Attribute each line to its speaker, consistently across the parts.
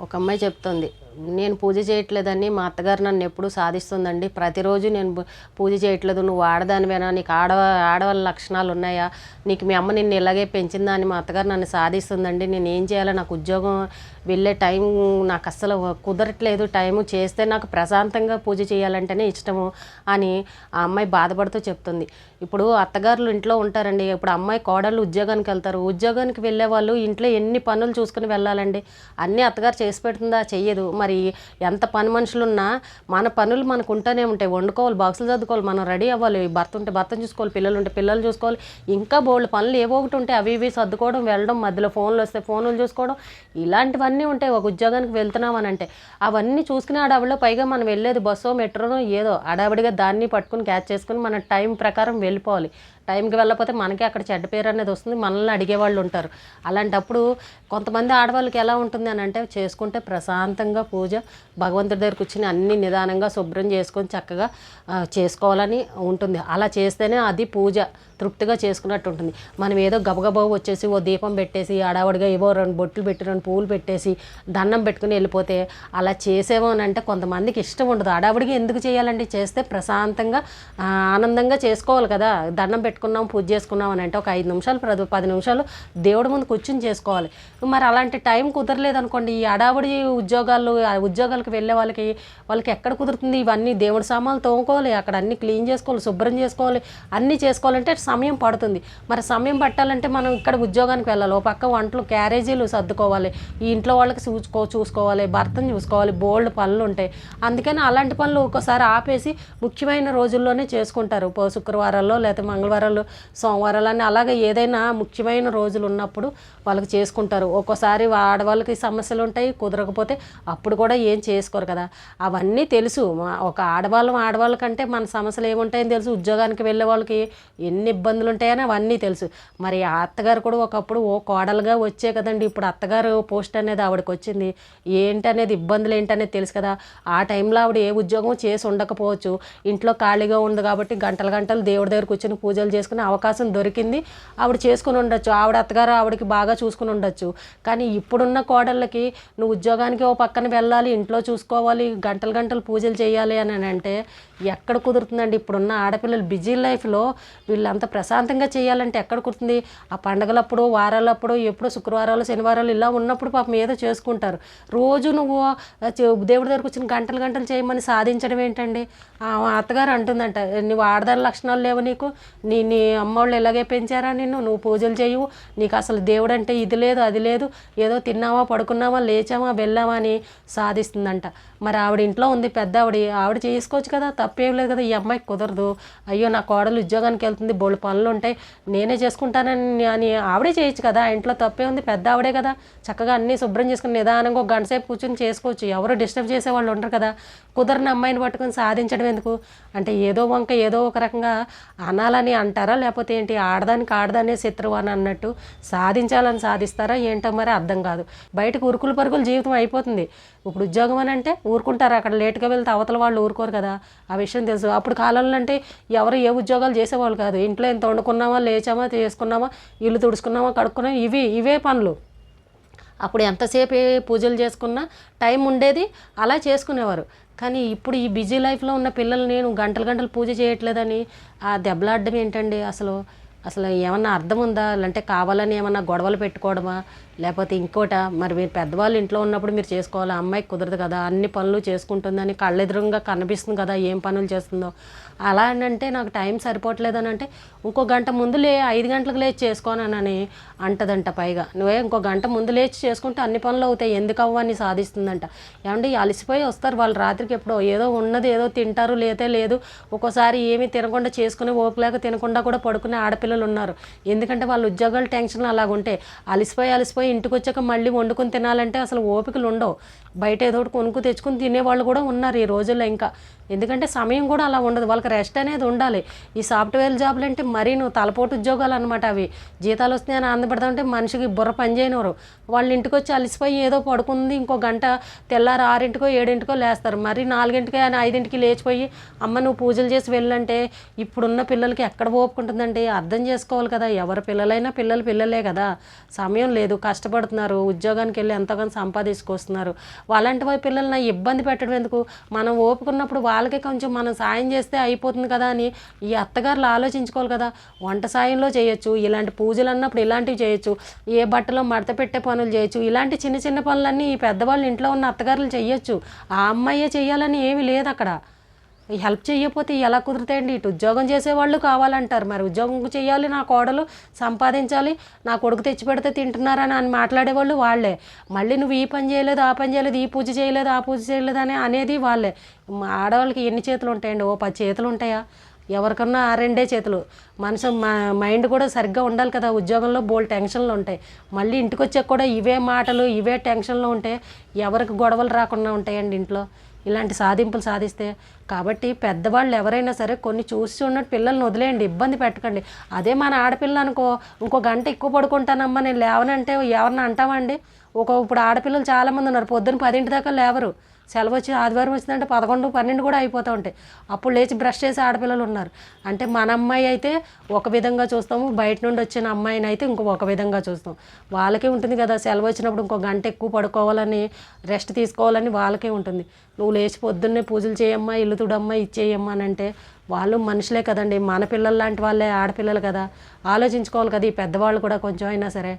Speaker 1: ఒక అమ్మాయి చెప్తుంది. నేను పూజ చేయట్లేదని మా అత్తగారు నన్ను ఎప్పుడు సాధిస్తుందండి. ప్రతిరోజు నేను పూజ చేయట్లేదు. నువ్వు ఆడదానివేనా? నీకు ఆడవ ఆడవాళ్ళ లక్షణాలు ఉన్నాయా? నీకు మీ అమ్మ నిన్ను ఇలాగే పెంచిందా అని మా అత్తగారు నన్ను సాధిస్తుందండి. నేను ఏం చేయాలో? నాకు ఉద్యోగం వెళ్ళే టైం నాకు అస్సలు కుదరట్లేదు. టైం చేస్తే నాకు ప్రశాంతంగా పూజ చేయాలంటేనే ఇష్టము అని ఆ అమ్మాయి బాధపడుతూ చెప్తుంది. ఇప్పుడు అత్తగారులు ఇంట్లో ఉంటారండి. ఇప్పుడు అమ్మాయి కోడళ్ళు ఉద్యోగానికి వెళ్తారు. ఉద్యోగానికి వెళ్ళే వాళ్ళు ఇంట్లో ఎన్ని పనులు చూసుకుని వెళ్ళాలండి? అన్నీ అత్తగారు చేసి పెడుతుందా? చెయ్యదు. మరి ఎంత పని మనుషులు ఉన్నా మన పనులు మనకు ఉంటూనే ఉంటాయి. వండుకోవాలి బాక్సులు చదువుకోవాలి మనం రెడీ అవ్వాలి. భర్త ఉంటే భర్తను చూసుకోవాలి పిల్లలు ఉంటే పిల్లలు చూసుకోవాలి. ఇంకా బోల్డ్ పనులు ఏవో ఒకటి ఉంటాయి. అవి ఇవి సర్దుకోవడం వెళ్ళడం మధ్యలో ఫోన్లు వస్తే ఫోన్లు చూసుకోవడం ఇలాంటివన్నీ ఉంటాయి. ఒక ఉద్యోగానికి వెళ్తున్నాం అని అంటే అవన్నీ చూసుకుని అడవిలో పైగా మనం వెళ్ళేది బస్సో మెట్రోనో ఏదో అడావిడిగా దాన్ని పట్టుకుని క్యాచ్ చేసుకుని మన టైం ప్రకారం వెళ్ళిపోవాలి. టైంకి వెళ్ళకపోతే మనకి అక్కడ చెడ్డ పేరు అనేది వస్తుంది. మనల్ని అడిగేవాళ్ళు ఉంటారు. అలాంటప్పుడు కొంతమంది ఆడవాళ్ళకి ఎలా ఉంటుంది అని అంటే చేసుకుంటే ప్రశాంతంగా పూజ భగవంతుడి దగ్గర కూర్చుని అన్ని నిదానంగా శుభ్రం చేసుకొని చక్కగా చేసుకోవాలని ఉంటుంది. అలా చేస్తేనే అది పూజ తృప్తిగా చేసుకున్నట్టు ఉంటుంది. మనం ఏదో గబగబా వచ్చేసి ఓ దీపం పెట్టేసి ఆడావడిగా ఏవో రెండు బొట్లు పెట్టి రెండు పూలు పెట్టేసి దండం పెట్టుకుని వెళ్ళిపోతే అలా చేసేమో అని అంటే కొంతమందికి ఇష్టం ఉండదు. ఆడావిడిగా ఎందుకు చేయాలండి? చేస్తే ప్రశాంతంగా ఆనందంగా చేసుకోవాలి కదా. దండం పెట్టుకున్నాం పూజ చేసుకున్నాం అని అంటే ఒక ఐదు నిమిషాలు పది పది నిమిషాలు దేవుడి ముందు కూర్చుని చేసుకోవాలి. మరి అలాంటి టైం కుదరలేదు అనుకోండి ఈ అడావుడి ఉద్యోగాలు ఉద్యోగాలకు వెళ్ళే వాళ్ళకి వాళ్ళకి ఎక్కడ కుదురుతుంది? ఇవన్నీ దేవుడి సామాన్లు తోముకోవాలి అక్కడ అన్ని క్లీన్ చేసుకోవాలి శుభ్రం చేసుకోవాలి అన్నీ చేసుకోవాలంటే సమయం పడుతుంది. మరి సమయం పట్టాలంటే మనం ఇక్కడ ఉద్యోగానికి వెళ్ళాలి ఓ పక్క వంటలు క్యారేజీలు సర్దుకోవాలి ఈ ఇంట్లో వాళ్ళకి చూసుకో చూసుకోవాలి భర్తను చూసుకోవాలి బోల్డ్ పనులు ఉంటాయి. అందుకని అలాంటి పనులు ఒక్కోసారి ఆపేసి ముఖ్యమైన రోజుల్లోనే చేసుకుంటారు. శుక్రవారాల్లో లేకపోతే మంగళవారాలు సోమవారాలు అని అలాగే ఏదైనా ముఖ్యమైన రోజులు ఉన్నప్పుడు వాళ్ళకి చేసుకుంటారు. ఒక్కోసారి ఆడవాళ్ళకి సమస్యలు ఉంటాయి కుదరకపోతే అప్పుడు కూడా ఏం చేసుకోరు కదా. అవన్నీ తెలుసు. ఒక ఆడవాళ్ళం ఆడవాళ్ళకంటే మన సమస్యలు ఏముంటాయని తెలుసు. ఉద్యోగానికి వెళ్ళే వాళ్ళకి ఎన్ని ఇబ్బందులు ఉంటాయని అవన్నీ తెలుసు. మరి ఆ అత్తగారు కూడా ఒకప్పుడు ఓ కోడలుగా వచ్చే కదండి. ఇప్పుడు అత్తగారు పోస్ట్ అనేది ఆవిడకి వచ్చింది. ఏంటనేది ఇబ్బందులు ఏంటనేది తెలుసు కదా. ఆ టైంలో ఆవిడ ఏ ఉద్యోగం చేసి ఉండకపోవచ్చు. ఇంట్లో ఖాళీగా ఉంది కాబట్టి గంటల గంటలు దేవుడి దగ్గర కూర్చొని పూజలు చేసుకునే అవకాశం దొరికింది. ఆవిడ చేసుకుని ఉండొచ్చు. ఆవిడ అత్తగారు ఆవిడకి బాగా చూసుకుని ఉండొచ్చు. కానీ ఇప్పుడున్న కోడళ్ళకి నువ్వు ఉద్యోగానికి ఓ పక్కన వెళ్ళాలి ఇంట్లో చూసుకోవాలి గంటలు గంటలు పూజలు చేయాలి అని అంటే ఎక్కడ కుదురుతుందండి? ఇప్పుడున్న ఆడపిల్లలు బిజీ లైఫ్లో వీళ్ళంత ప్రశాంతంగా చేయాలంటే ఎక్కడ కుదురుతుంది? ఆ పండగలప్పుడు వారాలప్పుడు ఎప్పుడు శుక్రవారాలు శనివారాలు ఇలా ఉన్నప్పుడు పాపం ఏదో చేసుకుంటారు. రోజు నువ్వు దేవుడి దగ్గరకు వచ్చిన గంటలు గంటలు చేయమని సాధించడం ఏంటండి? ఆ అత్తగారు అంటుందంట నువ్వు ఆడదాని లక్షణాలు లేవు నీకు. నీ నీ అమ్మోళ్ళు ఇలాగే పెంచారా నిన్ను? నువ్వు పూజలు చేయవు. నీకు అసలు దేవుడు అంటే ఇది లేదు అది లేదు. ఏదో తిన్నావా పడుకున్నావా లేచావా వెళ్ళామా అని సాధిస్తుందంట. మరి ఆవిడ ఇంట్లో ఉంది పెద్ద ఆవిడ ఆవిడ చేసుకోవచ్చు కదా తప్పేం లేదు కదా ఈ అమ్మాయికి కుదరదు. అయ్యో నా కోడలు ఉద్యోగానికి వెళ్తుంది బోళ్ళు పనులు ఉంటాయి నేనే చేసుకుంటానని అని ఆవిడే చేయొచ్చు కదా ఆ ఇంట్లో తప్పే ఉంది పెద్ద ఆవిడే కదా. చక్కగా అన్నీ శుభ్రం చేసుకుని నిదానంగా ఒక గంట సేపు కూర్చొని చేసుకోవచ్చు. ఎవరు డిస్టర్బ్ చేసే వాళ్ళు ఉండరు కదా. కుదరని అమ్మాయిని పట్టుకొని సాధించడం ఎందుకు? అంటే ఏదో వంక ఏదో ఒక రకంగా అనాలని అంటారా? లేకపోతే ఏంటి ఆడదానికి ఆడదానే శత్రువు అని అన్నట్టు సాధించాలని సాధిస్తారా? ఏంటో మరి అర్థం కాదు. బయటకు ఉరుకులు పరుగులు జీవితం అయిపోతుంది. ఇప్పుడు ఉద్యోగం అని అంటే ఊరుకుంటారు అక్కడ లేటుగా వెళ్తే అవతల వాళ్ళు ఊరుకోరు కదా. విషయం తెలుసు. అప్పుడు కాలంలో అంటే ఎవరు ఏ ఉద్యోగాలు చేసేవాళ్ళు కాదు. ఇంట్లో ఎంత వండుకున్నామా లేచామా చేసుకున్నామా ఇల్లు తుడుచుకున్నామా కడుక్కున్నామా ఇవి ఇవే పనులు. అప్పుడు ఎంతసేపు పూజలు చేసుకున్నా టైం ఉండేది అలా చేసుకునేవారు. కానీ ఇప్పుడు ఈ బిజీ లైఫ్లో ఉన్న పిల్లలు నేను గంటలు గంటలు పూజ చేయట్లేదని ఆ దెబ్బలాడడం ఏంటండి? అసలు అసలు ఏమన్నా అర్థం ఉందా? అంటే కావాలని ఏమన్నా గొడవలు పెట్టుకోవడమా? లేకపోతే ఇంకోట మరి మీరు పెద్దవాళ్ళు ఇంట్లో ఉన్నప్పుడు మీరు చేసుకోవాలి? ఆ అమ్మాయికి కుదరదు కదా అన్ని పనులు చేసుకుంటుందని కళ్ళెదురుగా కనిపిస్తుంది కదా ఏం పనులు చేస్తుందో. అలా అని అంటే నాకు టైం సరిపోవట్లేదని అంటే ఇంకో గంట ముందు లే ఐదు గంటలకు లేచి చేసుకోనని అంటదంట పైగా. నువ్వే ఇంకో గంట ముందు లేచి చేసుకుంటే అన్ని పనులు అవుతాయి. ఎందుకు అవ్వని సాధిస్తుందంట. ఏమంటే అలసిపోయి వస్తారు. వాళ్ళు రాత్రికి ఎప్పుడో ఏదో ఉన్నది ఏదో తింటారు లేతే లేదు. ఒక్కోసారి ఏమీ తినకుండా చేసుకుని ఓపిలేక తినకుండా కూడా పడుకునే ఆడపిల్లలు ఉన్నారు. ఎందుకంటే వాళ్ళ ఉద్యోగాల టెన్షన్ అలాగుంటే అలసిపోయి అలసిపోయి ఇంటికి వచ్చాక మళ్ళీ వండుకొని తినాలంటే అసలు ఓపికలు ఉండవు. బయట ఏదో ఒకటి కొనుక్కు తెచ్చుకుని తినేవాళ్ళు కూడా ఉన్నారు ఈ రోజుల్లో ఇంకా. ఎందుకంటే సమయం కూడా అలా ఉండదు. వాళ్ళకి రెస్ట్ అనేది ఉండాలి. ఈ సాఫ్ట్వేర్ జాబ్లు అంటే మరీ నువ్వు తలపోటు ఉద్యోగాలు అనమాట అవి. జీతాలు వస్తున్నాయని ఆనందపడతామంటే మనిషికి బుర్ర పని చేయనివారు వాళ్ళ ఇంటికి వచ్చి అలసిపోయి ఏదో పడుకుంది ఇంకో గంట తెల్లారు ఆరింటికో ఏడింటికో లేస్తారు. మరి నాలుగింటికి అని ఐదింటికి లేచిపోయి అమ్మ నువ్వు పూజలు చేసి వెళ్ళంటే ఇప్పుడున్న పిల్లలకి ఎక్కడ ఓపుకుంటుందండి అర్థం చేసుకోవాలి కదా. ఎవరి పిల్లలైనా పిల్లలు పిల్లలే కదా. సమయం లేదు. కష్టం కష్టపడుతున్నారు ఉద్యోగానికి వెళ్ళి ఎంతగానో సంపాదించుకొస్తున్నారు. వాళ్ళంటి వారి పిల్లల్ని ఇబ్బంది పెట్టడం ఎందుకు? మనం ఓపుకున్నప్పుడు వాళ్ళకి కొంచెం మనం సాయం చేస్తే అయిపోతుంది కదా అని ఈ అత్తగారులు ఆలోచించుకోవాలి కదా. వంట సాయంలో చేయొచ్చు ఇలాంటి పూజలు అన్నప్పుడు ఇలాంటివి చేయొచ్చు ఏ బట్టలో మడత పెట్టే పనులు చేయొచ్చు ఇలాంటి చిన్న చిన్న పనులన్నీ ఈ పెద్దవాళ్ళు ఇంట్లో ఉన్న అత్తగారులు చేయొచ్చు. ఆ అమ్మాయే చేయాలని ఏమీ లేదు అక్కడ. హెల్ప్ చేయకపోతే ఎలా కుదురుతాయండి? ఇటు ఉద్యోగం చేసేవాళ్ళు కావాలంటారు. మరి ఉద్యోగం చేయాలి నా కోడలు సంపాదించాలి నా కొడుకు తెచ్చి పెడితే తింటున్నారని అని మాట్లాడేవాళ్ళు వాళ్ళే. మళ్ళీ నువ్వు ఈ పని చేయలేదు ఆ పని చేయలేదు ఈ పూజ చేయలేదు ఆ పూజ చేయలేదు అని అనేది వాళ్ళే. ఆడవాళ్ళకి ఎన్ని చేతులు ఉంటాయండి? ఓ పది చేతులు ఉంటాయా? ఎవరికన్నా ఆ రెండే చేతులు. మనసు మా మైండ్ కూడా సరిగ్గా ఉండాలి కదా. ఉద్యోగంలో బోల్ టెన్షన్లు ఉంటాయి. మళ్ళీ ఇంటికి వచ్చాక కూడా ఇవే మాటలు ఇవే టెన్షన్లు ఉంటే ఎవరికి గొడవలు రాకుండా ఉంటాయండి ఇంట్లో? ఇలాంటి సాధింపులు సాధిస్తే కాబట్టి పెద్దవాళ్ళు ఎవరైనా సరే కొన్ని చూసి ఉన్నట్టు పిల్లల్ని వదిలేయండి ఇబ్బంది పెట్టకండి. అదే మన ఆడపిల్ల అనుకో ఇంకో గంట ఎక్కువ పడుకుంటానమ్మా నేను లేవనంటే ఎవరిని అంటామండి ఒక ఇప్పుడు ఆడపిల్లలు చాలామంది ఉన్నారు పొద్దున్న పదింటి దాకా లేవరు. సెలవు వచ్చి ఆదివారం వచ్చిందంటే పదకొండు పన్నెండు కూడా అయిపోతూ ఉంటాయి. అప్పుడు లేచి బ్రష్ చేసే ఆడపిల్లలు ఉన్నారు. అంటే మన అమ్మాయి అయితే ఒక విధంగా చూస్తాము బయట నుండి వచ్చిన అమ్మాయిని అయితే ఇంకో ఒక విధంగా చూస్తాం. వాళ్ళకే ఉంటుంది కదా సెలవు వచ్చినప్పుడు ఇంకో గంట ఎక్కువ పడుకోవాలని రెస్ట్ తీసుకోవాలని వాళ్ళకే ఉంటుంది. నువ్వు లేచి పొద్దున్నే పూజలు చేయమ్మా ఇల్లు తుడమ్మా ఇచ్చేయమ్మా అని అంటే వాళ్ళు మనుషులే కదండి. మన పిల్లలు లాంటి వాళ్ళే ఆడపిల్లలు కదా. ఆలోచించుకోవాలి కదా ఈ పెద్దవాళ్ళు కూడా కొంచెం అయినా సరే.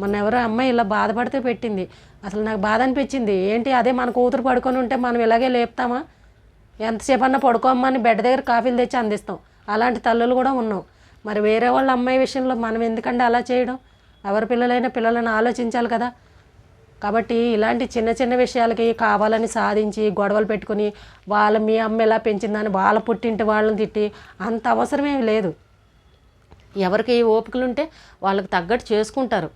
Speaker 1: మొన్న ఎవరో అమ్మాయి ఇలా బాధపడితే పెట్టింది. అసలు నాకు బాధ అనిపించింది. ఏంటి అదే మన కూతురు పడుకొని ఉంటే మనం ఇలాగే లేపుతామా? ఎంతసేపు అన్నా పడుకోమ్మని బెడ్ దగ్గర కాఫీలు తెచ్చి అందిస్తాం. అలాంటి తల్లులు కూడా ఉన్నాం. మరి వేరే వాళ్ళ అమ్మాయి విషయంలో మనం ఎందుకంటే అలా చేయడం? ఎవరి పిల్లలైనా పిల్లలను ఆలోచించాలి కదా. కాబట్టి ఇలాంటి చిన్న చిన్న విషయాలకి కావాలని సాధించి గొడవలు పెట్టుకుని వాళ్ళ మీ అమ్మ ఎలా పెంచిందని వాళ్ళ పుట్టింటి వాళ్ళని తిట్టి అంత అవసరమేమి లేదు. ఎవరికి ఓపికలు ఉంటే వాళ్ళకి తగ్గట్టు చేసుకుంటారు.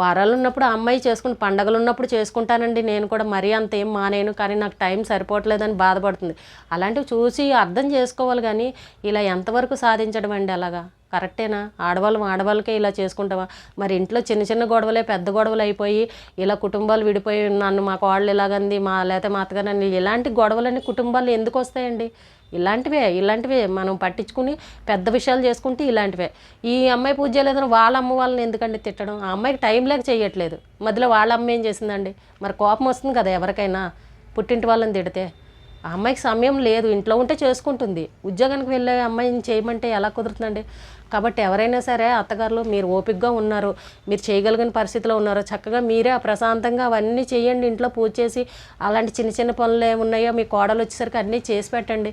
Speaker 1: వారాలు ఉన్నప్పుడు ఆ అమ్మాయి చేసుకుని పండగలు ఉన్నప్పుడు చేసుకుంటానండి నేను కూడా. మరీ అంత ఏం మానేను కానీ నాకు టైం సరిపోవట్లేదని బాధపడుతుంది. అలాంటివి చూసి అర్థం చేసుకోవాలి కానీ ఇలా ఎంతవరకు సాధించడం అండి అలాగా? కరెక్టేనా? ఆడవాళ్ళం ఆడవాళ్ళకే ఇలా చేసుకుంటామా? మరి ఇంట్లో చిన్న చిన్న గొడవలే పెద్ద గొడవలు అయిపోయి ఇలా కుటుంబాలు విడిపోయి నన్ను మా కోళ్ళు ఇలాగంది మా లేకపోతే మా అత్తగారు ఇలాంటి గొడవలన్నీ కుటుంబాలు ఎందుకు వస్తాయండి? ఇలాంటివే ఇలాంటివే. మనం పట్టించుకుని పెద్ద విషయాలు చేసుకుంటే ఇలాంటివే. ఈ అమ్మాయి పూజ చేయలేదని వాళ్ళ అమ్మ వాళ్ళని ఎందుకండి తిట్టడం? ఆ అమ్మాయికి టైం లేక చేయట్లేదు. మధ్యలో వాళ్ళ అమ్మ ఏం చేసిందండి? మరి కోపం వస్తుంది కదా ఎవరికైనా పుట్టింటి వాళ్ళని తిడితే. ఆ అమ్మాయికి సమయం లేదు. ఇంట్లో ఉంటే చేసుకుంటుంది. ఉద్యోగానికి వెళ్ళే అమ్మాయిని చేయమంటే ఎలా కుదురుతుందండి? కాబట్టి ఎవరైనా సరే అత్తగారులు మీరు ఓపికగా ఉన్నారు. మీరు చేయగలిగిన పరిస్థితిలో ఉన్నారు చక్కగా మీరే ప్రశాంతంగా అవన్నీ చేయండి. ఇంట్లో పూజ చేసి అలాంటి చిన్న చిన్న పనులు ఏమున్నాయో మీ కోడలు వచ్చేసరికి అన్నీ చేసి పెట్టండి.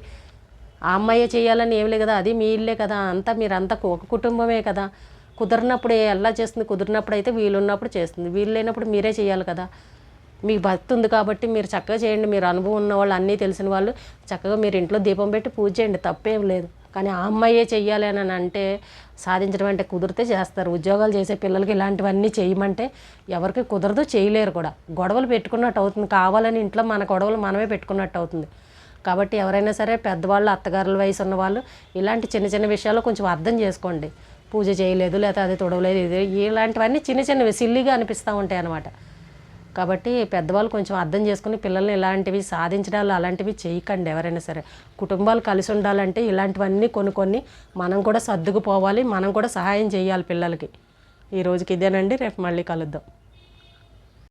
Speaker 1: ఆ అమ్మాయే చేయాలని ఏం లేదు కదా అది మీ ఇల్లే కదా అంతా మీరంతా ఒక కుటుంబమే కదా. కుదిరినప్పుడు ఎలా చేస్తుంది కుదిరినప్పుడు అయితే వీలున్నప్పుడు చేస్తుంది. వీలు లేనప్పుడు మీరే చేయాలి కదా. మీకు భక్తి ఉంది కాబట్టి మీరు చక్కగా చేయండి మీరు అనుభవం ఉన్న వాళ్ళు అన్నీ తెలిసిన వాళ్ళు. చక్కగా మీరు ఇంట్లో దీపం పెట్టి పూజ చేయండి తప్పేం లేదు. కానీ ఆ అమ్మాయే చెయ్యాలి అని అంటే సాధించడం అంటే కుదిరితే చేస్తారు. ఉద్యోగాలు చేసే పిల్లలకి ఇలాంటివన్నీ చేయమంటే ఎవరికి కుదరదు చేయలేరు కూడా. గొడవలు పెట్టుకున్నట్టు అవుతుంది. కావాలని ఇంట్లో మన గొడవలు మనమే పెట్టుకున్నట్టు అవుతుంది. కాబట్టి ఎవరైనా సరే పెద్దవాళ్ళు అత్తగారుల వయసు ఉన్న వాళ్ళు ఇలాంటి చిన్న చిన్న విషయాలు కొంచెం అర్థం చేసుకోండి. పూజ చేయలేదు లేకపోతే అది తొడవలేదు ఇది ఇలాంటివన్నీ చిన్న చిన్నవి సిల్లీగా అనిపిస్తూ ఉంటాయి అన్నమాట. కాబట్టి పెద్దవాళ్ళు కొంచెం అర్థం చేసుకుని పిల్లల్ని ఇలాంటివి సాధించడాలు అలాంటివి చేయకండి ఎవరైనా సరే. కుటుంబాలు కలిసి ఉండాలంటే ఇలాంటివన్నీ కొన్ని కొన్ని మనం కూడా సర్దుకుపోవాలి మనం కూడా సహాయం చేయాలి పిల్లలకి. ఈ రోజుకి ఇదేనండి రేపు మళ్ళీ కలుద్దాం.